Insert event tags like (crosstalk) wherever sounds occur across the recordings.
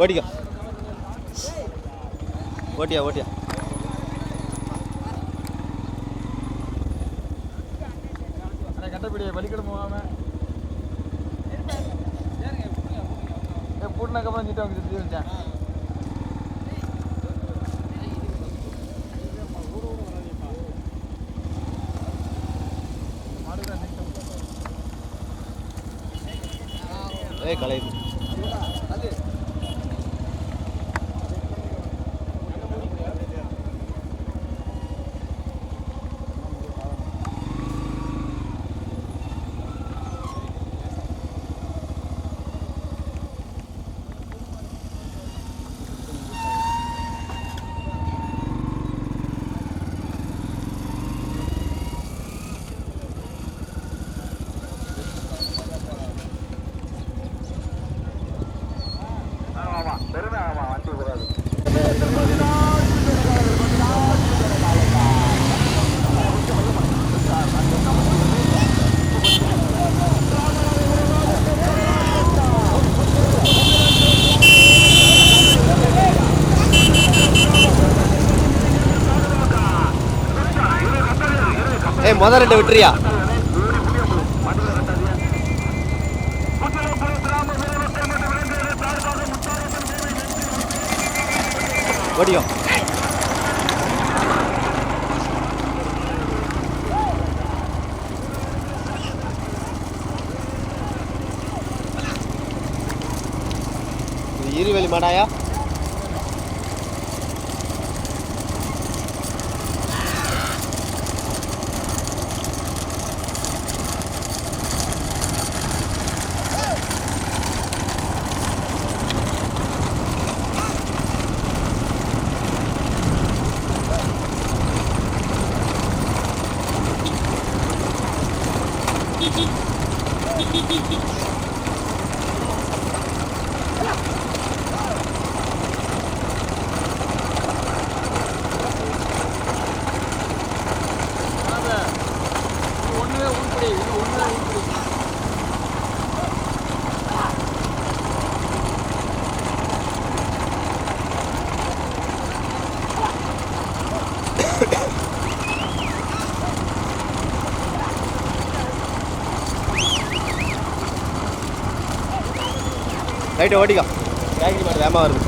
ஓட்டிக்கோ ஓட்டியா ஓட்டியா. ஏய் முத ரெண்டு விட்டுறியா? ஓடிக்கோ. இது இருவெளி மாடாயா? Hehehehe (laughs) right ஓடிக்கோ. கேட்க மாடு வேமா வருது?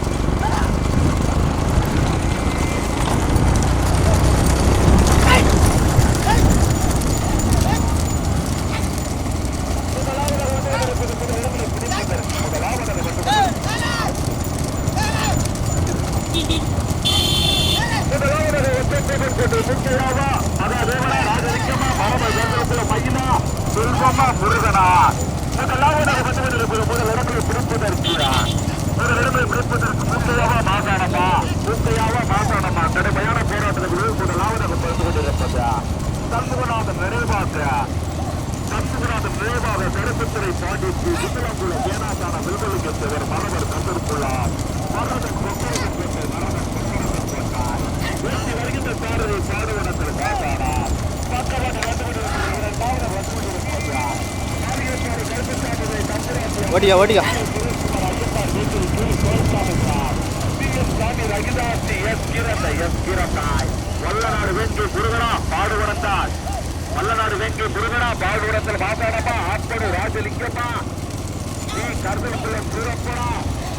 ஓடியா ஓடியா. வல்லநாடு வேங்கி முருகனா பாடுபடத்தால் வல்லநாடு வேங்கி குருகரா பாடுபடத்தில் மாசாடமா ஆட்படு ராஜலிங்கப்பா நீ கருதலுக்குள்ள சூரப்படா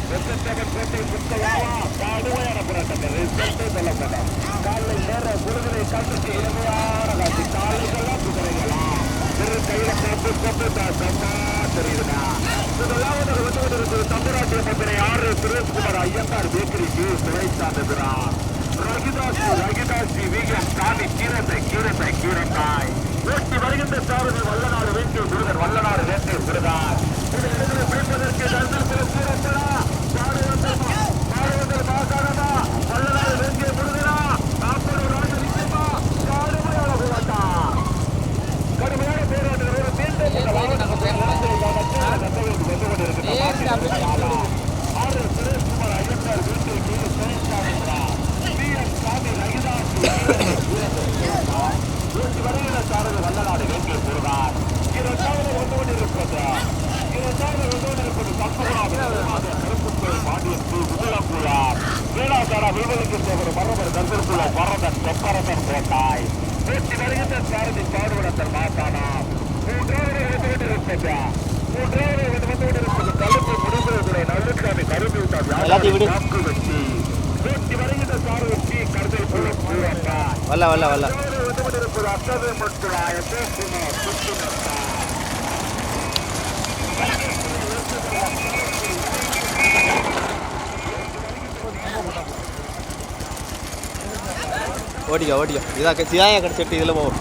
வெங்கத்தேவன் கோட்டை முத்தையாவா பாடுவையான புரட்டத்தில் ரிசல்ட்டே சொல்லப்படும் காலை நேர முருகனை கண்டுக்கு இளமையான காட்சி காலைகளா குதிரைகளா திரு கையில போட்டு கொண்டு தம்மா தெரியுதுடா முதலாவது வந்து கொண்டிருக்கிறது தம்பராட்டிய மந்திரை ஆறு சுரேஷ்குமார் ஐயங்கார் பேக்கரிக்கு சிறைத்தாண்டுகிறார் ரகிதாசி ரகிதாசி வீகம் சாமி கீரத்தை கீரத்தை கீரத்தாய் ஓட்டி வருகின்ற சாரதி வல்லநாடு வேங்கை முருகன் வல்லநாடு வேங்கை முருகன் இதில் இடங்களை பிடிப்பதற்கு தர்மத்தில் பிறகு பாடுவதல் பாடுவதல் மாசாரமா வல்லநாடு வேங்கை முருகனா காப்படு ராஜலிங்கமா காடுமையான போராட்டா கடுமையான போராட்டங்களோடு மீண்டும் இந்த வீட்டில் கீழே சிறைச்சாடுகிறார் பி எஸ் சாமி ரகிதாசி ஓட்டி வருகிற சாரதி வல்லநாடு வரல வரல. ஓட்டிக்கோ ஓட்டிக்கோ இதாக சிதாயா கடைச்சி இதில் போவோம்.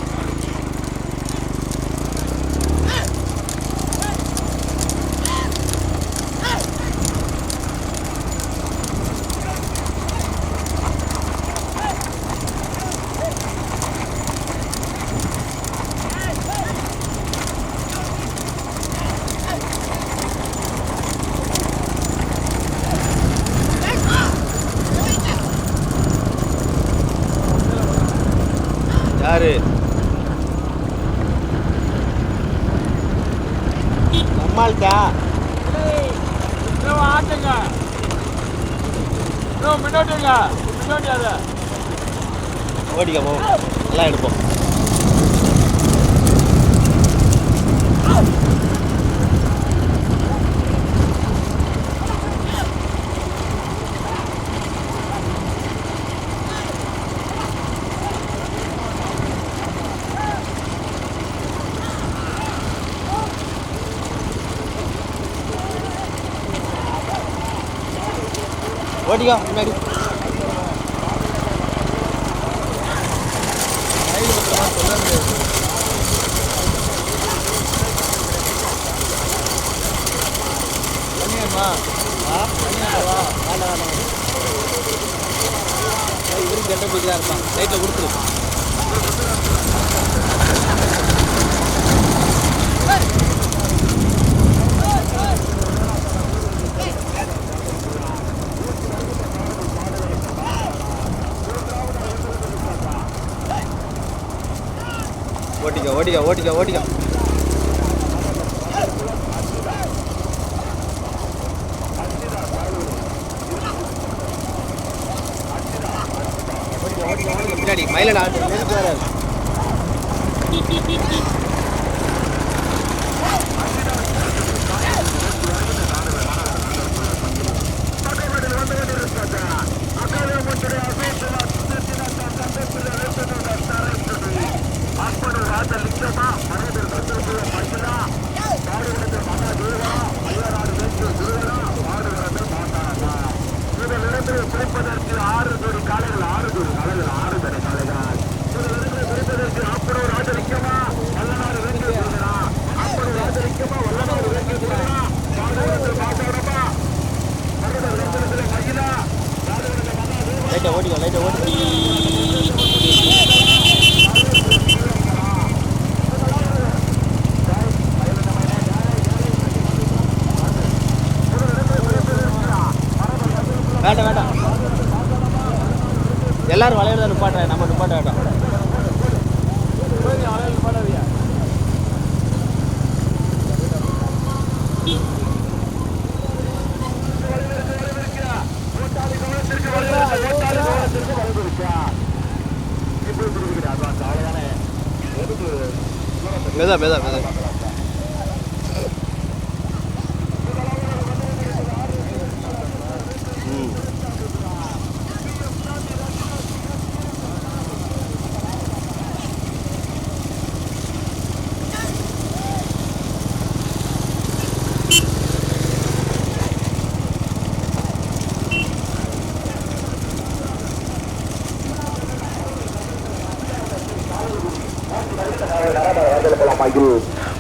അധികം ஓடிக்கோ ஓடிக்கோ ஓடிக்கோ 没得没得没得。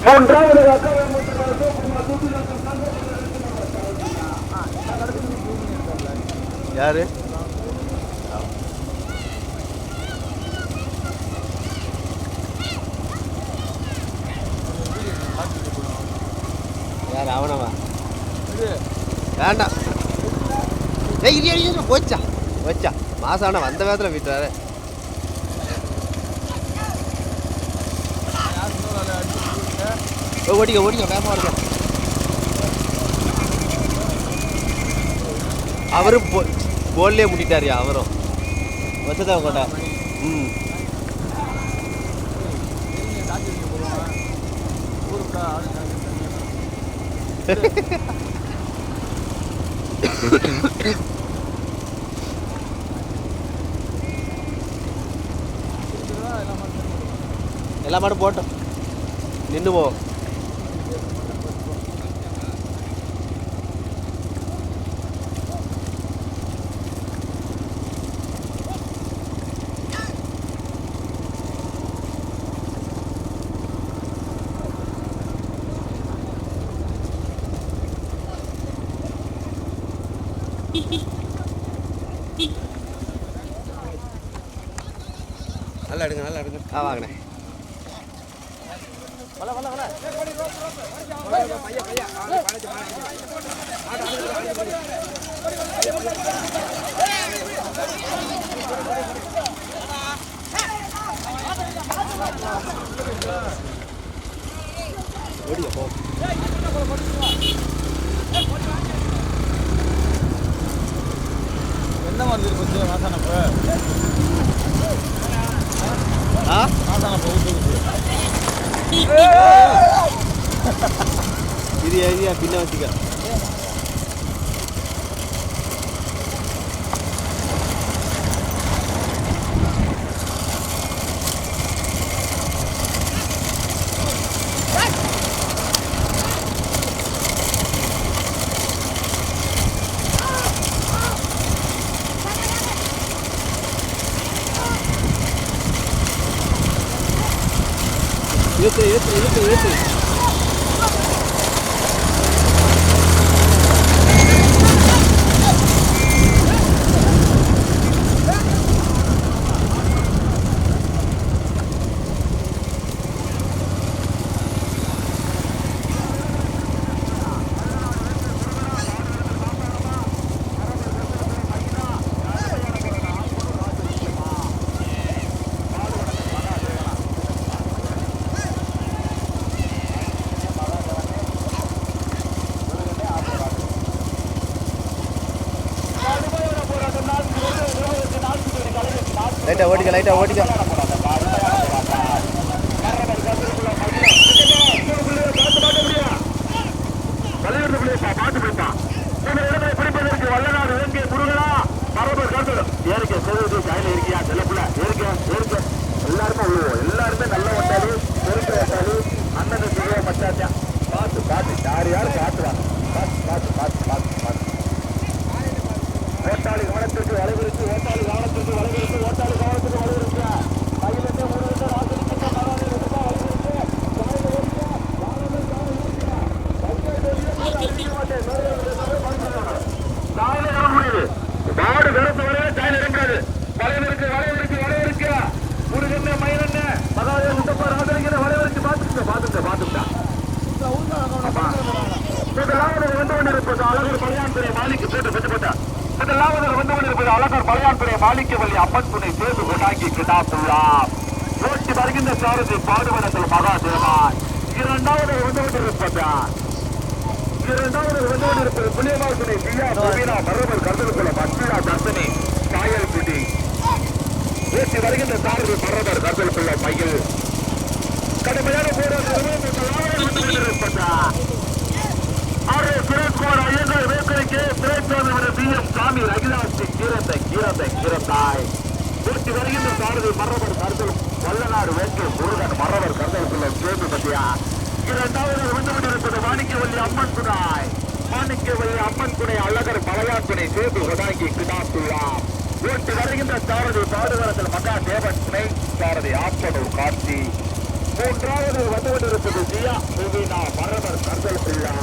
மூன்றாவது யாரு? யார் அவனவா? வேண்டாம். போச்சா. போச்சா? மாசான வந்த வேதத்தில் விட்டுறாரு ஓ ஓடிக்க ஓடிக்க வேகமாக இருக்க அவரும் போ போல்லே முடிட்டாரியா அவரும். வச்சதா கொண்டா ம். (laughs) எல்லா மாடும் போட்டோம். நின்று போவோம் நல்லா எடுங்க நல்லா எடுங்க. ஆ வாங்கினேன் ஓடியா போ. எந்த மாதிரி இருக்கு வாசனப்பு ஆ? வாசனப்பு ஊற்றுக்குது இது ஏரியா பின்ன வச்சுக்க லைட்டாக ஓடிக்க லைட்டா ஓடிக்க வலியுறுத்தி பிள்ளைப்பா பாட்டு போய்ப்பா இந்த இடத்தை பிடிப்பதற்கு வல்லநாடு வேண்டிய முருகனா மரபு கருத்து ஏறிக்க செல்வது கையில இருக்கியா செல்லப்புல ஏறிக்க ஏறிக்க எல்லாருமே விழுவோம் எல்லாருமே நல்ல வட்டாளி பெருக்க வட்டாளி அண்ணன் சிறுவ மச்சாச்சா பார்த்து பார்த்து யார் யார் காட்டுவாங்க பார்த்து பார்த்து பார்த்து பார்த்து பார்த்து ஓட்டாளி கவனத்திற்கு வளைவிருக்கு ஓட்டாளி கவனத்திற்கு வளைவிருக்கு ஓட்டாளி கவனத்திற்கு வளைவிருக்கு கையிலிருந்து முருகன் ராசிக்கு மரணம் எடுத்தா வளைவிருக்கு காலையில் ஓடிக்க வாழவில் மாடு கருத்து வரையில சாயல் இறங்காது வளைவிற்கு வளைவிற்கு வளைவிற்கு முருகன் மயிலண்ண மகாதேவ முத்தப்பா ராஜலிங்க வளைவிற்கு பார்த்துக்க பார்த்துக்க பார்த்துக்க முதலாவது வந்து கொண்டிருப்பது அழகர் பழையான்துறை மாலிக்கு போட்டு பெற்று போட்ட முதலாவது வந்து கொண்டிருப்பது அழகர் பழையான்துறை மாலிக்கு வள்ளி அப்பன் துணை சேர்ந்து கொண்டாக்கி கிடாப்புள்ளார் ஓட்டி வருகின்ற சாரதி பாடுவனத்தில் மகாதேவான் இரண்டாவது இரண்டாவது வந்து கொண்டிருப்பது புளியமால் பியா பிரவீனா மரபர் கருதலுக்குள்ள தர்சனி குடி. வருகின்ற சாரதி மரபர் கருதலுக்குள்ள மயில் கடுமையான போராட்டம் வந்து சுரேஷ்குமார் ஐயங்கார் வேக்கரைக்கு திரைச்சாமி பிஎம் சாமி ரகிலாசி கீரத்தை கீரத்தை கீரத்தாய். போட்டி வருகின்ற சாரதி மரபர் கருதல் வல்லநாடு வேட்கை முருகன் மரபர் கருதலுக்குள்ள சேர்ந்து பத்தியா இரண்டாவது வந்து கொண்டிருப்பது மாணிக்கவல்லி அம்மன் துணாய் மாணிக்கவல்லி அம்மன் துணை அழகர் மலையான் துணை சேர்ந்து கொடாங்கி கிடாத்துள்ளார். ஓட்டி வருகின்ற சாரதி பாடுகளத்தில் மகா தேவன் துணை. சாரதி ஆப்பனூர் காட்சி. மூன்றாவது வந்து கொண்டிருப்பது ஜியா புவினா மரபர் கர்தல் பிள்ளா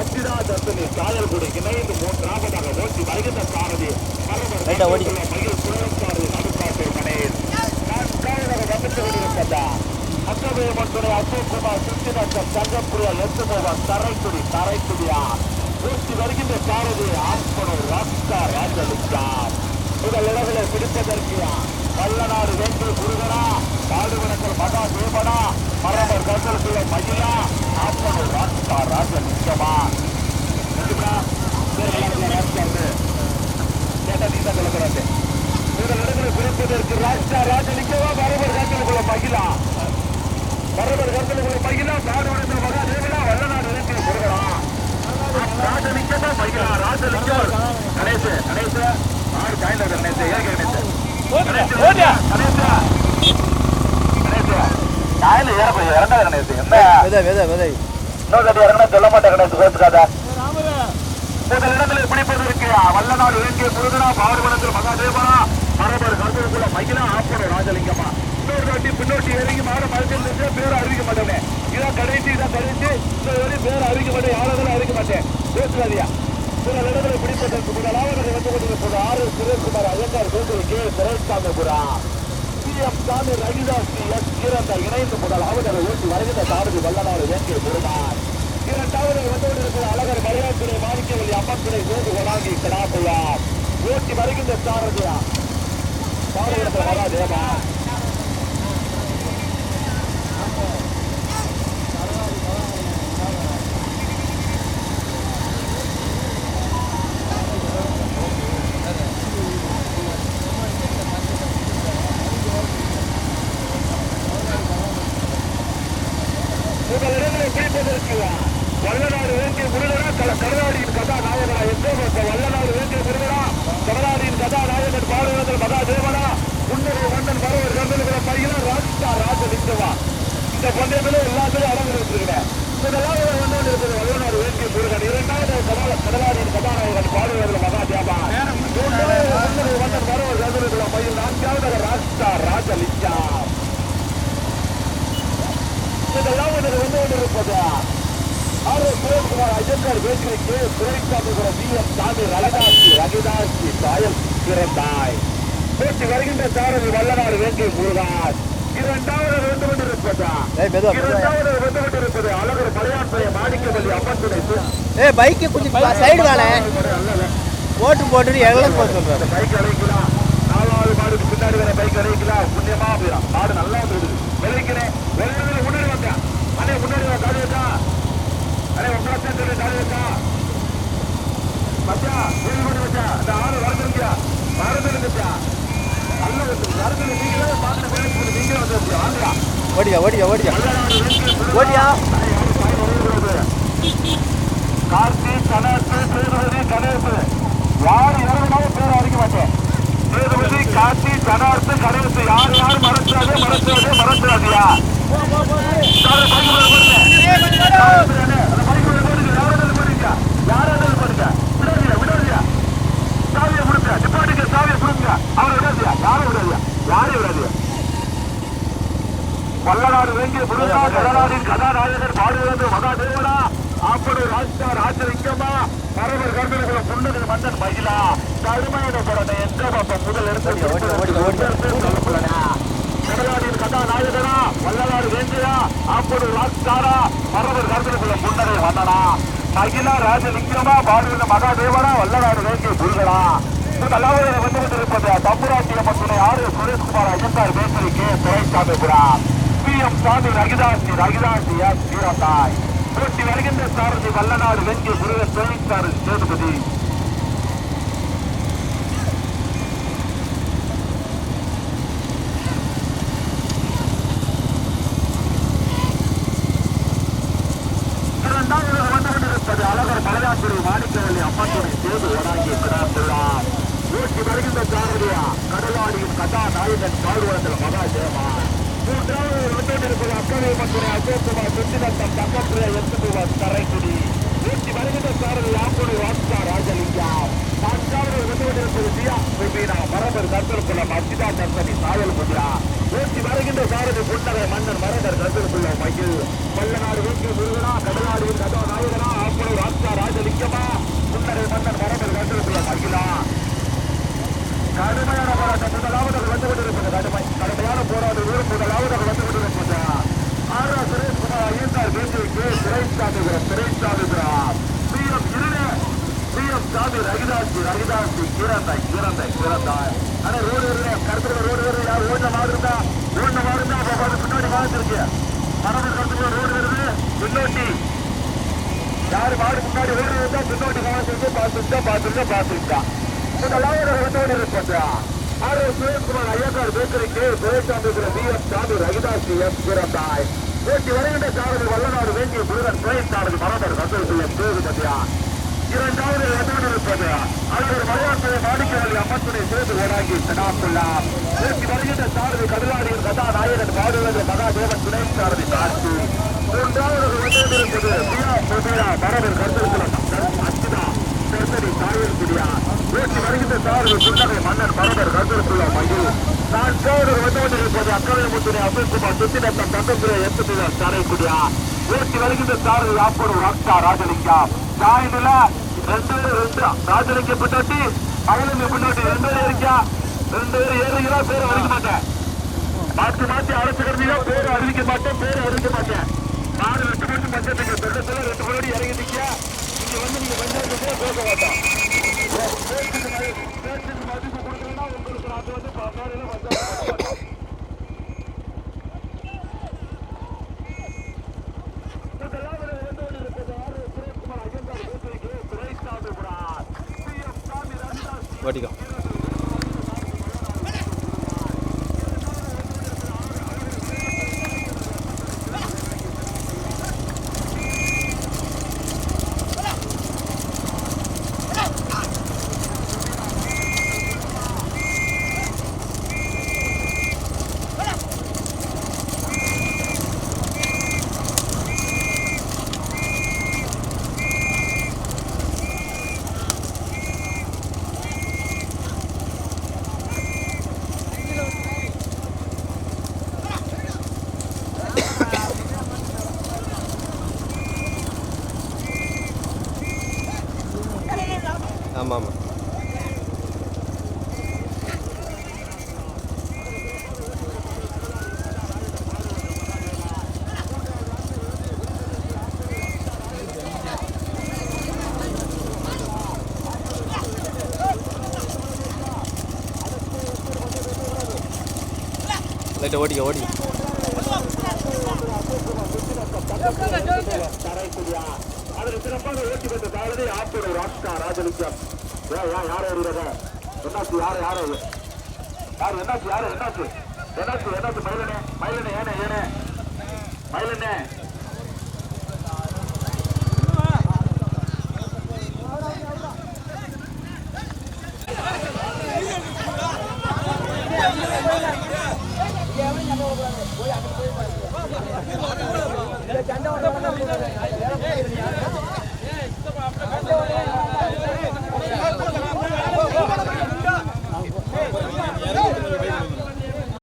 அச்சிதா தர்சனி காயல்குடி இணைந்து மூன்றாவதாக ஓட்டி வருகின்ற சாரதி மரபர் மயில் சுழல் சாரதி நடுக்காட்டு மனையில் நான்காவதாக வந்துட்டு கொண்டிருப்பதா அக்கவே மன்றுடைய அசோக் குமார் சுத்தினத்தம் தங்கப்புரியா எத்துமோகன் தரைக்குடி தரைக்குடியா? பூர்த்தி வருகின்ற சாரதி ஆப்பனூர் ராஸ்கா ராஜலிங்கா. முதல் இடங்களை பிடிப்பதற்கு வல்லநாடு வேண்டு முருகனா காடுவனங்கள் மகா தேவனா மரபர் கருதலுக்குள்ள மகிழா ஆப்பனூர் ராஸ்கா ராஜலிங்கமா. கேட்டா நீ தான் முதல் இடங்களை பிடிப்பதற்கு ராஜா ராஜலிங்கமா மரபர் கருதலுக்குள்ள மகிழா மரபர் கருதலுக்குள்ள மகிழா காடுவனங்கள் மகா தேவனா வல்லநாடு வேண்டு முருகனா ராஜலிங்கமா மகிழா ராஜலிங்கம் கணேச கணேசு கணேசு ஆறு ஜாயின் கணேசு ஏக கணேசு ஓடியா ஓடியா கணேசு கணேசு ஜாயின் ஏற போய் இறங்காத கணேசு என்ன விதை விதை விதை இன்னொரு தட்டி இறங்கினா சொல்ல மாட்டேன் கணேசு கோத்துக்காத வல்லநாடு வேண்டிய முருகனா பாடுபடத்தில் மகாதேவனா மரபர் கருத்துக்குள்ள மகிழா ஆப்பன ராஜலிங்கமா இன்னொரு தாட்டி பின்னோட்டி இறங்கி மாற மறுத்து பேர் அறிவிக்க மாட்டேனே இதான் கடைசி இதான் கடைசி. இந்த பேர் அறிவிக்க மாட்டேன் யாரும் அறிவிக்க மாட்டேன் பேசுறாதியா சில இடங்களை பிடிப்பதற்கு முதலாவது நடந்து கொண்டிருப்பது ஆறு சுரேஷ்குமார் ஐயங்கார் கோவில் கே சுரேஷ்காந்தபுரா சிஎம் சாமி ரவிதாஸ் எஸ் கீரந்த இணைந்து முதலாவது ஓட்டி வருகின்ற சாரதி வல்லநாடு வேண்டிய பெருமாள் இரண்டாவது வந்து கொண்டிருப்பது அழகர் மரியாதை மாணிக்கவல்லி அம்மன்துறை மூன்று கொடாங்கி கடாபுயா ஓட்டி வருகின்ற சாரதியா சாரதி மகாதேவா உங்கள் இடங்களை பிடிப்பதற்கு வல்லநாடு வேண்டிய முருகனா கல கருணாடியின் கதாநாயகனா எங்கோ பார்த்த வல்லநாடு வேண்டிய முருகனா கருணாடியின் கதாநாயகன் பாடுவதில் மகா தேவனா முன்னரை மன்னன் வரவர் கந்தனுகிற பையனா ராஜா ராஜலிங்கவா இந்த பந்தயத்திலே எல்லாத்திலும் அடங்கு வச்சிருக்கிறேன் முதலாவது வந்து இருக்குது வல்லநாடு வேண்டிய முருகன் இரண்டாவது கடல கடலாடியின் கதாநாயகன் பாடுவதில் மகா தேவா மூன்றாவது மன்னரை மன்னன் வரவர் கந்தனுகிற பையன் நான்காவது ராஜா ராஜலிங்கா இதெல்லாம் எனக்கு வந்து கொண்டிருப்பது ஆறு ஐயங்கார் பேக்கரிக்கு சுரேஷ்காமிபுரம் வி எம் சாமி ரவிதாசி ரவிதாசி சாயல் பிறந்தாய். போட்டி வருகின்ற சாரதி வல்லநாடு வேண்டிய முருகான். இரண்டாவது வந்து கொண்டிருப்பது இரண்டாவது வந்து கொண்டிருப்பது அழகர் பழையான்பைய மாணிக்கவல்லி அம்மன் துணை ஏய் பைக்கு கொஞ்சம் சைடு போட்டு போட்டு எல்லாம் போக சொல்றாரு? பைக் அழைக்கலாம் நாலாவது மாடுக்கு பின்னாடி வர பைக் அழைக்கலாம் புண்ணியமா போயிடும் மாடு நல்லா விளைக்கிறேன் விளைக்கிறதுல முன்னாடி வந்தேன் அண்ணே முன்னாடி வா காலி வச்சா அண்ணே உங்களை சொல்லி காலி வச்சா மச்சா வீடு கொண்டு வச்சா அந்த ஆறு வரதுருக்கியா வரதுருந்துச்சா நல்ல வந்து வரதுல நீங்களே பார்த்து வேலை போட்டு நீங்களே வந்து வாங்கலாம் ஓடியா ஓடியா ஓடியா ஓடியா கார்த்தி கணேசு சேதுபதி கணேசு யார் இறங்கினாலும் பேர் அறிக்க மாட்டேன் சேதுபதி கார்த்தி கணேசு கணேசு யார் யார் மறந்துடாதே மறந்துடாதே மறந்துடாதியா சாவியை கொடுங்க கொடுங்க அவரை விடாதியா யாரும் விடாதியா யாரையும் விடாதியா வல்லநாடு வேண்டிய முருகா கடலாடின் கதாநாயகர் பாடுகிறது மகாதேவனா ஆப்படு ராஜா ராஜலிங்கம்மா பரவர் கருதல்களை புன்னகை மன்னன் மகிழா. கடுமையான போராட்ட எங்க பாப்ப முதல் கதாநாயகனா வல்லநாடு வேண்டியா ஆப்படு ராஜாரா பரவர் கருதல்களை புன்னகை மன்னனா. மகிழா ராஜலிங்கமா பாடுகிற மகாதேவனா வல்லநாடு வேண்டிய முருகனா. முதலாவது வந்து கொண்டிருப்பது தம்புராட்சிய மட்டுமே ஆறு Sureshkumar Iyengar bakery Duraisamipuram P. M. Sami ரகிதாசி ரகிதாசி S வீரத்தாய் போட்டி வருகின்ற சாரதி வல்லநாடு வெற்றி முருகன் துணைசாரதி சேதுபதி இரண்டாவது வந்து கொண்டிருப்பது அழகர் மலையாட்டுறை மாணிக்கவல்லி அம்மன்துறை சேது வராங்கி கிடாந்துள்ளார் ஊட்டி வருகின்ற சாரதியா கடலாடியின் கதாநாயகன் பாடுவதல் மகா தேவா மூன்றாவது வந்து கொண்டிருப்பது அக்கறை மற்றும் அசோக்குமார் சுத்திரத்தம் தங்கத்துறை எத்துக்குவர் தரைக்குடி ஊட்டி வருகின்ற சாரதி ஆக்குடி வாஸ்கா ராஜலிங்கா நான்காவது வந்து கொண்டிருப்பது தியா சுபீனா மரபர் கருத்தருக்குள்ள அச்சிதா கர்த்தனி சாயல் முதிரா ஊட்டி வருகின்ற சாரதி புன்னகை மன்னர் மரபர் கருத்தருக்குள்ள மகிழ் வல்லநாடு வீட்டு முருகனா கடலாடியின் கதா நாயகனா ஆக்குடி வாஸ்கா ராஜலிங்கமா புன்னகை மன்னர் மரபர் கருத்தருக்குள்ள கடுமையான போராட்டம். முதலாவது வந்து கொண்டிருப்பது கடுமை கடுமையான போராட்டம். வீரம் முதலாவது வந்து கொண்டிருப்பது ஆர் ஆர் சுரேஷ்குமார் ஐயங்கார் பேச்சுக்கு சிறைச்சாமிபுரம் சிறைச்சாமிபுரம் பி எம் இருளே. பி எம் சாமி ரகிதாசி ரகிதாசி கீரந்தாய் கீரந்தாய் கீரந்தாய் ஆனா ரோடு வருது கருத்துல ரோடு வருது யார் ஓடின மாதிரி இருந்தா ஓடின மாதிரி இருந்தா அப்ப அது பின்னாடி வாழ்ந்துருக்கு மரபு கருத்துல ரோடு வருது பின்னோட்டி யாரு மாடு முன்னாடி ஓடுறதா இருந்தா பின்னோட்டி கவனிச்சிருக்கு பார்த்துருக்கா பார்த்துருக்கா பார்த்துருக்கா முதலாவது வந்து இருப்பதா ஆர் எஸ் சுரேஷ்குமார் ஐயக்கார் பேக்கரிக்கு சுரேஷாமிபுரம் வி எம் சாமி ரவிதாசி எஸ் பிறந்தாய் போட்டி வருகின்ற சாரதி வல்லநாடு வேண்டிய முருகன் சுரேஷ் சாரதி மரபர் கந்தல் சேதுபதியா இரண்டாவது வந்து இருப்பது அவர் மலையாளத்தை மாடிக்கவழி அம்மத்துடைய சேர்ந்து ஓடாங்கி சனாப்புல்லா. நோக்கி வருகின்ற சாரதி கடுவாடியின் கதாநாயகன் பாடுவது மகாதேவன் துணை சாரதி சாட்சி. மூன்றாவது வந்திருந்தது பியா புதியா மரபர் கருத்தருக்குளம் அச்சுதா செர்சரி தாயர் குடியா நோக்கி வருகின்ற சாரதி புன்னகை மன்னர் மரபர் கருத்தருக்குள்ள மயில் நான்காவது வந்து கொண்டிருப்பது அக்கறை முத்துரை அப்துல்குமார் சுத்திரத்தம் தங்கத்துறை எத்தனை சாரைக்குடியா நோக்கி வருகின்ற சாரதி ஆப்பூர் ராக்ஷா ராஜலிங்கா ஜாயினில ரெண்டு பேரும் ரெண்டு ராஜலிங்க பின்னாடி மகளிர் பின்னாடி ரெண்டு பேரும் இருக்கா ரெண்டு பேரும் ஏறுகிறா பேர் அறிவிக்க மாட்டேன் மாற்றி மாற்றி அழைச்சுக்கிறீங்க பேர் அறிவிக்க மாட்டேன் பேர் அறிவிக்க மாட்டேன். వారు వెంటబడి మధ్య ஓடிக்க ஓடி ஓட்டிக்க அதில் சிறப்பாக ஓட்டி வந்த தாழ்வு ஆப்பூர் ராஷ்கா ராஜலிங்கம் ஏன் யார் வருகிறத என்னாச்சு யார் யார்? அது யார் என்னாச்சு யார் என்னாச்சு? என்னாச்சு என்னாச்சு? மயிலனே மயிலனே ஏனே ஏனே? மயிலனே